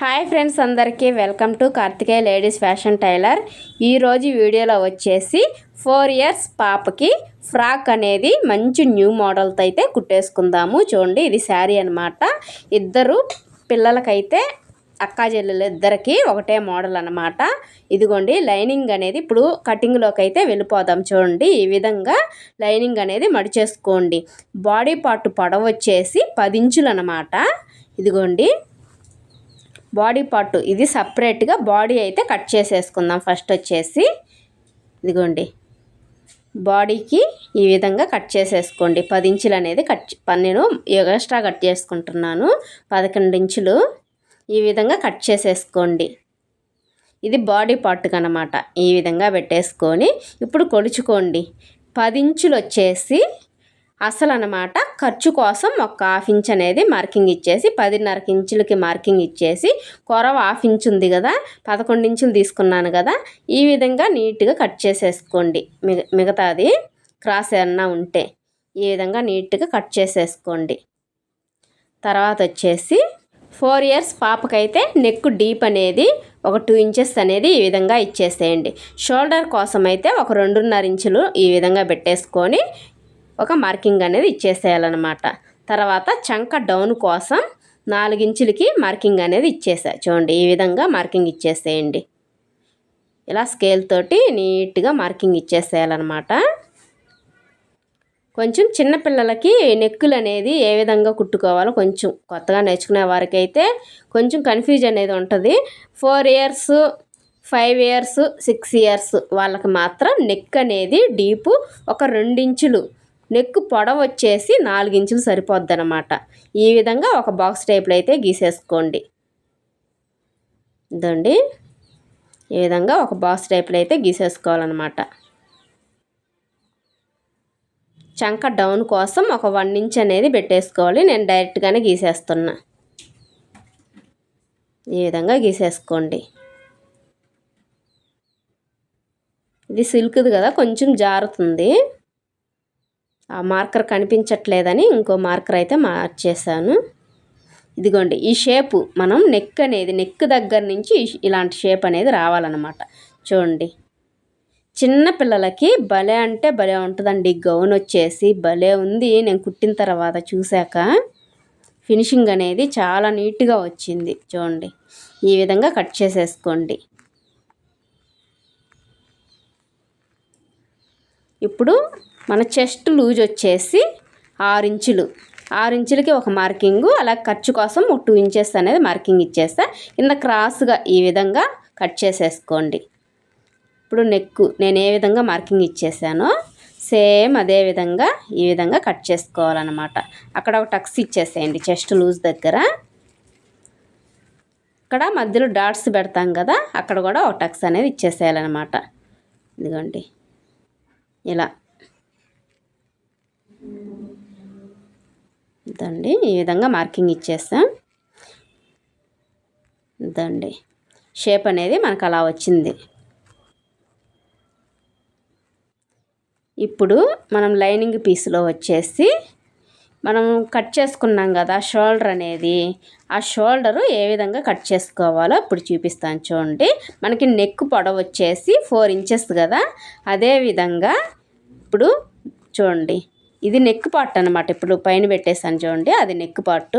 Hi friends అందరికీ welcome to Karthikeya ladies fashion tailor. ఈరోజు వీడియోలో వచ్చేసి ఫోర్ ఇయర్స్ పాపకి ఫ్రాక్ అనేది మంచి న్యూ మోడల్తో అయితే కుట్టేసుకుందాము. చూడండి ఇది శారీ అనమాట ఇద్దరు పిల్లలకైతే అక్కా చెల్లెలు ఇద్దరికి ఒకటే మోడల్ అనమాట ఇదిగోండి లైనింగ్ అనేది ఇప్పుడు కటింగ్లోకి అయితే వెళ్ళిపోదాం చూడండి. ఈ విధంగా లైనింగ్ అనేది మడిచేసుకోండి బాడీ పార్ట్ పొడవు వచ్చేసి పది ఇంచులు అనమాట ఇదిగోండి బాడీ పార్ట్ ఇది సపరేట్గా బాడీ అయితే కట్ చేసేసుకుందాం. ఫస్ట్ వచ్చేసి ఇదిగోండి. బాడీకి ఈ విధంగా కట్ చేసేసుకోండి. పది ఇంచులు అనేది కట్ నేను ఎక్స్ట్రా కట్ చేసుకుంటున్నాను. పదకొండు ఇంచులు ఈ విధంగా కట్ చేసేసుకోండి. ఇది బాడీ పార్ట్ అనమాట ఈ విధంగా పెట్టేసుకొని ఇప్పుడు కొలుచుకోండి. పది ఇంచులు వచ్చేసి అసలు అనమాట ఖర్చు కోసం ఒక హాఫ్ ఇంచ్ అనేది మార్కింగ్ ఇచ్చేసి పదిన్నర ఇంచులకి మార్కింగ్ ఇచ్చేసి కొరవ హాఫ్ ఇంచ్ ఉంది కదా పదకొండు ఇంచులు తీసుకున్నాను కదా ఈ విధంగా నీట్గా కట్ చేసేసుకోండి. మిగ మిగతాది క్రాస్ ఏమన్నా ఉంటే ఈ విధంగా నీట్గా కట్ చేసేసుకోండి. తర్వాత వచ్చేసి ఫోర్ ఇయర్స్ పాపకైతే నెక్ డీప్ అనేది ఒక టూ ఇంచెస్ అనేది ఈ విధంగా ఇచ్చేసేయండి. షోల్డర్ కోసం అయితే ఒక రెండున్నర ఇంచులు ఈ విధంగా పెట్టేసుకొని ఒక మార్కింగ్ అనేది ఇచ్చేసేయాలన్నమాట. తర్వాత చంక డౌన్ కోసం నాలుగించులకి మార్కింగ్ అనేది ఇచ్చేసా. చూడండి ఈ విధంగా మార్కింగ్ ఇచ్చేసేయండి. ఇలా స్కేల్ తోటి నీట్గా మార్కింగ్ ఇచ్చేసేయాలన్నమాట. కొంచెం చిన్నపిల్లలకి నెక్కులు అనేది ఏ విధంగా కుట్టుకోవాలో కొంచెం కొత్తగా నేర్చుకునే వారికైతే కొంచెం కన్ఫ్యూజ్ అనేది ఉంటుంది. Four years five years six years వాళ్ళకి మాత్రం నెక్ అనేది డీపు ఒక రెండించులు నెక్ పొడవు వచ్చేసి నాలుగు ఇంచులు సరిపోద్ది అనమాట ఈ విధంగా ఒక బాక్స్ టైప్లో అయితే గీసేసుకోండి. ఇదండి. ఈ విధంగా ఒక బాక్స్ టైప్లో అయితే గీసేసుకోవాలన్నమాట. చంక డౌన్ కోసం ఒక వన్ ఇంచ్ అనేది పెట్టేసుకోవాలి. నేను డైరెక్ట్గానే గీసేస్తున్నా. ఈ విధంగా గీసేసుకోండి. ఇది సిల్క్ది కదా కొంచెం జారుతుంది. ఆ మార్కర్ కనిపించట్లేదని ఇంకో మార్కర్ అయితే మార్చేసాను ఇదిగోండి ఈ షేపు మనం నెక్ అనేది నెక్ దగ్గర నుంచి ఇలాంటి షేప్ అనేది రావాలన్నమాట. చూడండి చిన్న పిల్లలకి భలే అంటే భలే ఉంటుందండి. గౌన్ వచ్చేసి భలే ఉంది. నేను కుట్టిన తర్వాత చూశాక ఫినిషింగ్ అనేది చాలా నీట్గా వచ్చింది. చూడండి ఈ విధంగా కట్ చేసేసుకోండి. ఇప్పుడు మన చెస్ట్ లూజ్ వచ్చేసి ఆరు ఇంచులు. ఆరు ఇంచులకి ఒక మార్కింగు అలా ఖర్చు కోసం ఒక టూ ఇంచెస్ అనేది మార్కింగ్ ఇచ్చేస్తా. కింద క్రాస్గా ఈ విధంగా కట్ చేసేసుకోండి. ఇప్పుడు నెక్ నేను ఏ విధంగా మార్కింగ్ ఇచ్చేసానో సేమ్ అదే విధంగా ఈ విధంగా కట్ చేసుకోవాలన్నమాట. అక్కడ ఒక టక్స్ ఇచ్చేసేయండి చెస్ట్ లూజ్ దగ్గర. ఇక్కడ మధ్యలో డాట్స్ పెడతాం కదా అక్కడ కూడా ఒక టక్స్ అనేది ఇచ్చేసేయాలన్నమాట. ఇదిగోండి. ఇలా దండి ఈ విధంగా మార్కింగ్ ఇచ్చేస్తాం దండి షేప్ అనేది మనకు అలా వచ్చింది. ఇప్పుడు మనం లైనింగ్ పీస్లో వచ్చేసి మనం కట్ చేసుకున్నాం కదా షోల్డర్ అనేది. ఆ షోల్డరు ఏ విధంగా కట్ చేసుకోవాలో ఇప్పుడు చూపిస్తాను చూడండి. మనకి నెక్ పొడవు వచ్చేసి ఫోర్ ఇంచెస్ కదా. అదే విధంగా ఇప్పుడు చూడండి. ఇది నెక్ పార్ట్ అనమాట ఇప్పుడు పైన పెట్టేసాను చూడండి. అది నెక్ పార్ట్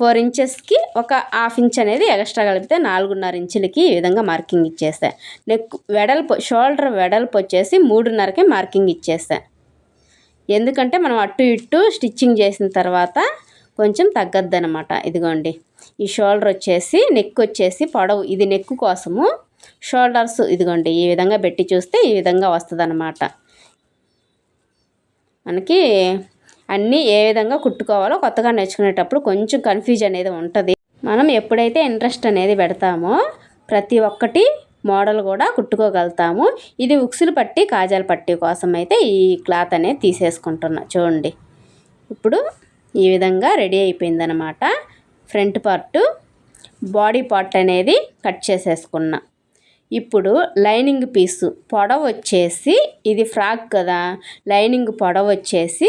ఫోర్ ఇంచెస్కి ఒక హాఫ్ ఇంచ్ అనేది ఎక్స్ట్రా కలిపితే నాలుగున్నర ఇంచులకి ఈ విధంగా మార్కింగ్ ఇచ్చేసా నెక్ వెడల్పు షోల్డర్ వెడల్పు వచ్చేసి మూడున్నరకే మార్కింగ్ ఇచ్చేసా ఎందుకంటే మనం అటు ఇటు స్టిచ్చింగ్ చేసిన తర్వాత కొంచెం తగ్గద్దు అనమాట ఇదిగోండి. ఈ షోల్డర్ వచ్చేసి నెక్ వచ్చేసి పొడవు ఇది నెక్ కోసము షోల్డర్స్ ఇదిగోండి. ఈ విధంగా పెట్టి చూస్తే ఈ విధంగా వస్తుంది మనకి అన్నీ ఏ విధంగా కుట్టుకోవాలో కొత్తగా నేర్చుకునేటప్పుడు కొంచెం కన్ఫ్యూజ్ అనేది ఉంటుంది. మనం ఎప్పుడైతే ఇంట్రెస్ట్ అనేది పెడతామో ప్రతి ఒక్కటి మోడల్ కూడా కుట్టుకోగలుగుతాము. ఇది ఉక్సులు పట్టి కాజాల పట్టి కోసం అయితే ఈ క్లాత్ అనేది తీసేసుకుంటున్నా. చూడండి. ఇప్పుడు ఈ విధంగా రెడీ అయిపోయిందనమాట ఫ్రంట్ పార్ట్ బాడీ పార్ట్ అనేది కట్ చేసేసుకున్నా. ఇప్పుడు లైనింగ్ పీసు పొడవ వచ్చేసి ఇది ఫ్రాక్ కదా. లైనింగ్ పొడవ వచ్చేసి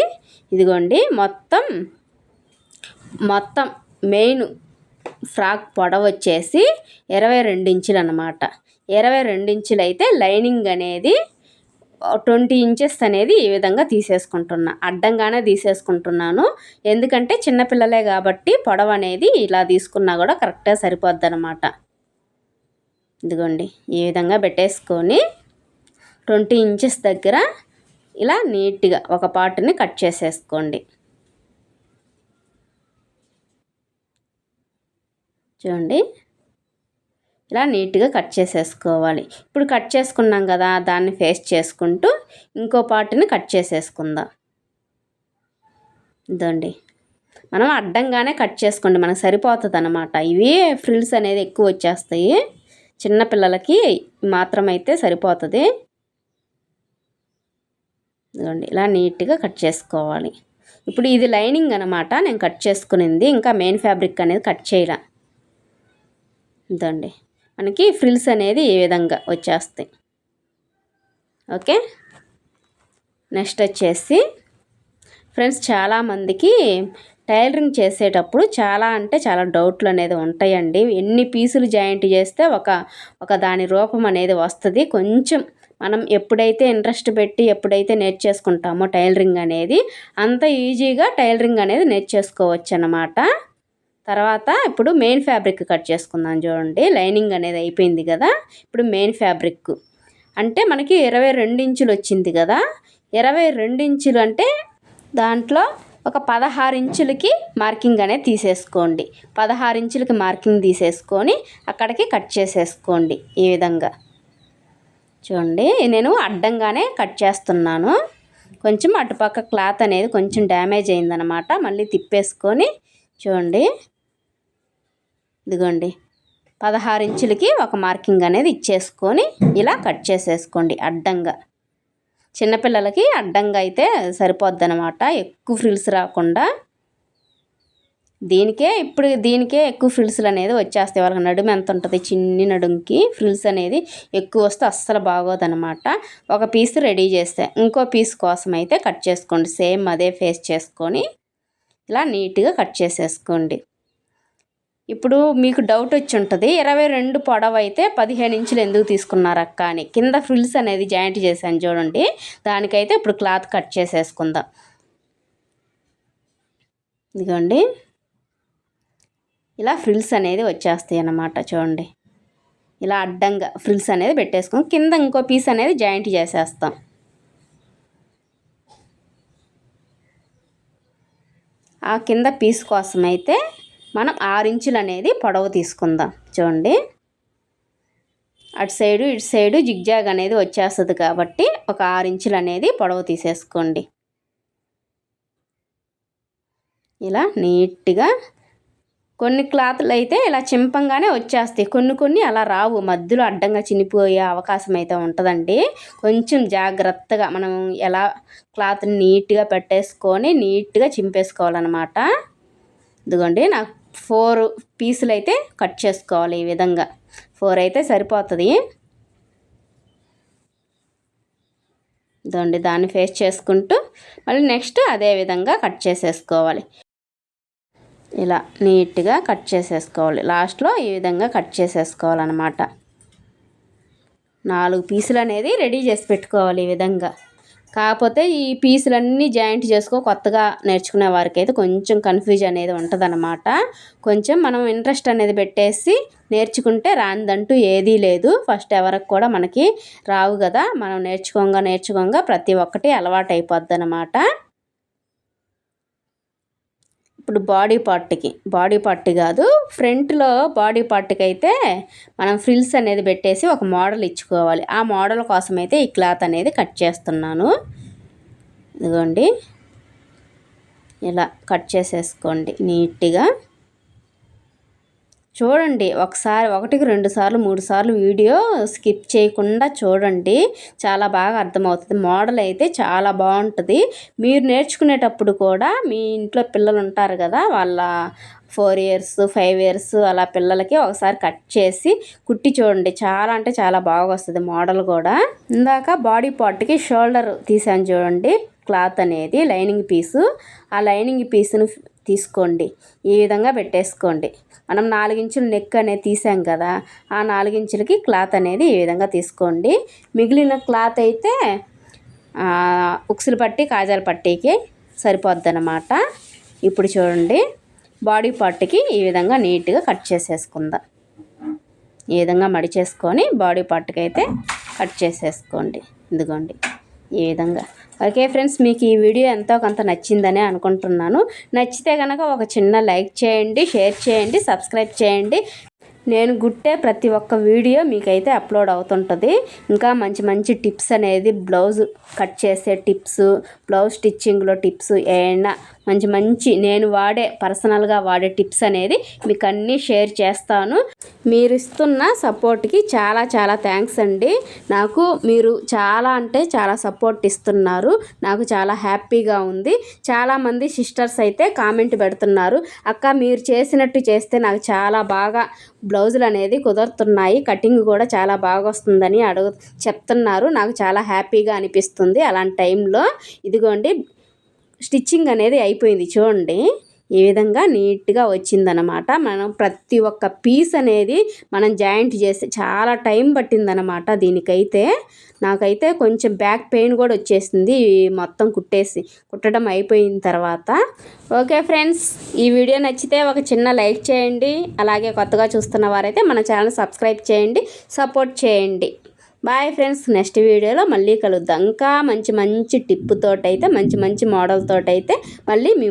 ఇదిగోండి మొత్తం మొత్తం మెయిన్ ఫ్రాక్ పొడవ వచ్చేసి ఇరవై రెండు ఇంచులు అనమాట ఇరవై రెండు ఇంచులు అయితే లైనింగ్ అనేది ట్వంటీ ఇంచెస్ అనేది ఈ విధంగా తీసేసుకుంటున్నా. అడ్డంగానే తీసేసుకుంటున్నాను. ఎందుకంటే చిన్నపిల్లలే కాబట్టి పొడవు అనేది ఇలా తీసుకున్నా కూడా కరెక్ట్గా సరిపోద్ది అనమాట ఇదిగోండి ఈ విధంగా పెట్టేసుకొని ట్వంటీ ఇంచెస్ దగ్గర ఇలా నీట్గా ఒక పార్ట్ని కట్ చేసేసుకోండి. చూడండి ఇలా నీట్గా కట్ చేసేసుకోవాలి. ఇప్పుడు కట్ చేసుకున్నాం కదా దాన్ని ఫేస్ చేసుకుంటూ ఇంకో పార్ట్ని కట్ చేసేసుకుందాం. ఇదండి మనం అడ్డంగానే కట్ చేసుకోండి మనకు సరిపోతుంది అనమాట ఇవి ఫ్రిల్స్ అనేది ఎక్కువ వచ్చేస్తాయి. చిన్నపిల్లలకి మాత్రమైతే సరిపోతుంది. ఇదిగోండి ఇలా నీట్గా కట్ చేసుకోవాలి. ఇప్పుడు ఇది లైనింగ్ అనమాట నేను కట్ చేసుకునింది. ఇంకా మెయిన్ ఫ్యాబ్రిక్ అనేది కట్ చేయరా ఇదండి మనకి ఫ్రిల్స్ అనేది ఈ విధంగా వచ్చేస్తాయి. ఓకే నెక్స్ట్ వచ్చేసి ఫ్రెండ్స్ చాలామందికి టైలరింగ్ చేసేటప్పుడు చాలా అంటే చాలా డౌట్లు అనేది ఉంటాయండి. ఎన్ని పీసులు జాయింట్ చేస్తే ఒక ఒక దాని రూపం అనేది వస్తుంది. కొంచెం మనం ఎప్పుడైతే ఇంట్రెస్ట్ పెట్టి ఎప్పుడైతే నేర్చేసుకుంటామో టైలరింగ్ అనేది అంత ఈజీగా టైలరింగ్ అనేది నేర్చేసుకోవచ్చు అన్నమాట తర్వాత ఇప్పుడు మెయిన్ ఫ్యాబ్రిక్ కట్ చేసుకుందాం చూడండి. లైనింగ్ అనేది అయిపోయింది కదా. ఇప్పుడు మెయిన్ ఫ్యాబ్రిక్. అంటే మనకి ఇరవై రెండు ఇంచులు వచ్చింది కదా. ఇరవై రెండు ఇంచులు అంటే దాంట్లో ఒక పదహారు ఇంచులకి మార్కింగ్ అనేది తీసేసుకోండి. పదహారు ఇంచులకి మార్కింగ్ తీసేసుకొని అక్కడికి కట్ చేసేసుకోండి ఈ విధంగా. చూడండి నేను అడ్డంగానే కట్ చేస్తున్నాను. కొంచెం అటుపక్క క్లాత్ అనేది కొంచెం డ్యామేజ్ అయిందనమాట మళ్ళీ తిప్పేసుకొని చూడండి. ఇదిగోండి పదహారు ఇంచులకి ఒక మార్కింగ్ అనేది ఇచ్చేసుకొని ఇలా కట్ చేసేసుకోండి అడ్డంగా. చిన్నపిల్లలకి అడ్డంగా అయితే సరిపోద్ది అనమాట ఎక్కువ ఫ్రిల్స్ రాకుండా దీనికే ఇప్పుడు దీనికే ఎక్కువ ఫ్రిల్స్లు అనేది వచ్చేస్తాయి. వాళ్ళకి నడుము ఎంత ఉంటుంది? చిన్ని నడుముకి ఫ్రిల్స్ అనేది ఎక్కువ వస్తే అస్సలు బాగోదనమాట ఒక పీస్ రెడీ చేస్తే ఇంకో పీస్ కోసం అయితే కట్ చేసుకోండి. సేమ్ అదే ఫేస్ చేసుకొని ఇలా నీట్గా కట్ చేసేసుకోండి. ఇప్పుడు మీకు డౌట్ వచ్చి ఉంటుంది. ఇరవై రెండు పొడవు అయితే పదిహేను ఇంచులు ఎందుకు తీసుకున్నారు అక్క అని. కింద ఫ్రిల్స్ అనేది జాయింట్ చేశాను చూడండి. దానికైతే ఇప్పుడు క్లాత్ కట్ చేసేసుకుందాం. ఇదిగోండి. ఇలా ఫ్రిల్స్ అనేది వచ్చేస్తాయి అన్నమాట చూడండి. ఇలా అడ్డంగా ఫ్రిల్స్ అనేది పెట్టేసుకుని కింద ఇంకో పీస్ అనేది జాయింట్ చేసేస్తాం. ఆ కింద పీస్ కోసం అయితే మనం ఆరు ఇంచులు అనేది పొడవు తీసుకుందాం. చూడండి. అటు సైడు ఇటు సైడు జిగ్జాగ్ అనేది వచ్చేస్తుంది కాబట్టి ఒక ఆరు ఇంచులు అనేది పొడవు తీసేసుకోండి. ఇలా నీట్గా కొన్ని క్లాత్లు అయితే ఇలా చింపంగానే వచ్చేస్తాయి. కొన్ని కొన్ని అలా రావు. మధ్యలో అడ్డంగా చినిపోయే అవకాశం అయితే ఉంటుందండి. కొంచెం జాగ్రత్తగా మనం ఎలా క్లాత్ని నీట్గా పెట్టేసుకొని నీట్గా చింపేసుకోవాలన్నమాట. ఇదిగోండి నాకు ఫోర్ పీసులు అయితే కట్ చేసుకోవాలి ఈ విధంగా. ఫోర్ అయితే సరిపోతుంది. ఇదండి దాన్ని ఫేస్ చేసుకుంటూ మళ్ళీ నెక్స్ట్ అదే విధంగా కట్ చేసేసుకోవాలి. ఇలా నీట్గా కట్ చేసేసుకోవాలి. లాస్ట్లో ఈ విధంగా కట్ చేసేసుకోవాలన్నమాట. నాలుగు పీసులు అనేది రెడీ చేసి పెట్టుకోవాలి ఈ విధంగా. కాకపోతే ఈ పీసులన్నీ జాయింట్ చేసుకో కొత్తగా నేర్చుకునే వారికి అయితే కొంచెం కన్ఫ్యూజ్ అనేది ఉంటుందన్నమాట. కొంచెం మనం ఇంట్రెస్ట్ అనేది పెట్టేసి నేర్చుకుంటే రానిదంటూ ఏదీ లేదు. ఫస్ట్ ఎవరికి కూడా మనకి రావు కదా. మనం నేర్చుకోగా నేర్చుకోగా ప్రతి ఒక్కటి అలవాటు అయిపోద్ది అనమాట ఇప్పుడు బాడీ పార్ట్కి బాడీ పార్ట్ కాదు ఫ్రంట్లో బాడీ పార్ట్కి అయితే మనం ఫ్రిల్స్ అనేది పెట్టేసి ఒక మోడల్ ఇచ్చుకోవాలి. ఆ మోడల్ కోసం అయితే ఈ క్లాత్ అనేది కట్ చేస్తున్నాను. ఇదిగోండి. ఇలా కట్ చేసేసుకోండి నీట్గా. చూడండి. ఒకసారి ఒకటికి రెండు సార్లు మూడు సార్లు వీడియో స్కిప్ చేయకుండా చూడండి. చాలా బాగా అర్థమవుతుంది. మోడల్ అయితే చాలా బాగుంటుంది. మీరు నేర్చుకునేటప్పుడు కూడా మీ ఇంట్లో పిల్లలు ఉంటారు కదా వాళ్ళ ఫోర్ ఇయర్స్ ఫైవ్ ఇయర్స్ అలా పిల్లలకి ఒకసారి కట్ చేసి కుట్టి చూడండి. చాలా అంటే చాలా బాగా వస్తుంది మోడల్ కూడా. ఇందాక బాడీ పార్ట్కి షోల్డర్ తీసాను చూడండి. క్లాత్ అనేది లైనింగ్ పీసు. ఆ లైనింగ్ పీస్ను తీసుకోండి. ఈ విధంగా పెట్టేసుకోండి. మనం నాలుగించులు నెక్ అనేది తీసాం కదా ఆ నాలుగించులకి క్లాత్ అనేది ఈ విధంగా తీసుకోండి. మిగిలిన క్లాత్ అయితే ఉక్సులు పట్టి కాజాల పట్టీకి సరిపోద్దన్నమాట. ఇప్పుడు చూడండి బాడీ పార్ట్కి ఈ విధంగా నీట్గా కట్ చేసేసుకుందాం. ఈ విధంగా మడిచేసుకొని బాడీ పార్ట్కి అయితే కట్ చేసేసుకోండి. ఇదిగోండి. ఈ విధంగా. ఓకే ఫ్రెండ్స్ మీకు ఈ వీడియో ఎంతో కొంత నచ్చిందని అనుకుంటున్నాను. నచ్చితే కనుక ఒక చిన్న లైక్ చేయండి షేర్ చేయండి సబ్స్క్రైబ్ చేయండి. నేను గుట్టే ప్రతి ఒక్క వీడియో మీకైతే అప్లోడ్ అవుతుంటుంది. ఇంకా మంచి మంచి టిప్స్ అనేది బ్లౌజ్ కట్ చేసే టిప్స్ బ్లౌజ్ స్టిచ్చింగ్లో టిప్స్ ఏమైనా మంచి మంచి నేను వాడే పర్సనల్గా వాడే టిప్స్ అనేది మీకు అన్నీ షేర్ చేస్తాను. మీరు ఇస్తున్న సపోర్ట్కి చాలా చాలా థ్యాంక్స్ అండి. నాకు మీరు చాలా అంటే చాలా సపోర్ట్ ఇస్తున్నారు. నాకు చాలా హ్యాపీగా ఉంది. చాలామంది సిస్టర్స్ అయితే కామెంట్ పెడుతున్నారు. అక్క మీరు చేసినట్టు చేస్తే నాకు చాలా బాగా బ్లౌజులు అనేది కుదురుతున్నాయి. కటింగ్ కూడా చాలా బాగా వస్తుందని అడుగు చెప్తున్నారు. నాకు చాలా హ్యాపీగా అనిపిస్తుంది అలాంటి టైంలో ఇదిగోండి స్టిచ్చింగ్ అనేది అయిపోయింది చూడండి. ఈ విధంగా నీట్గా వచ్చిందనమాట. మనం ప్రతి ఒక్క పీస్ అనేది మనం జాయింట్ చేస్తే చాలా టైం పట్టిందనమాట దీనికైతే. నాకైతే కొంచెం బ్యాక్ పెయిన్ కూడా వచ్చేసింది మొత్తం కుట్టేసి కుట్టడం అయిపోయిన తర్వాత. ఓకే ఫ్రెండ్స్ ఈ వీడియో నచ్చితే ఒక చిన్న లైక్ చేయండి. అలాగే కొత్తగా చూస్తున్న వారైతే మన ఛానల్ సబ్స్క్రైబ్ చేయండి సపోర్ట్ చేయండి. బాయ్ ఫ్రెండ్స్ నెక్స్ట్ వీడియోలో మళ్ళీ కలుద్దాం. ఇంకా మంచి మంచి టిప్పుతోటైతే మంచి మంచి మోడల్తోటైతే మళ్ళీ మీ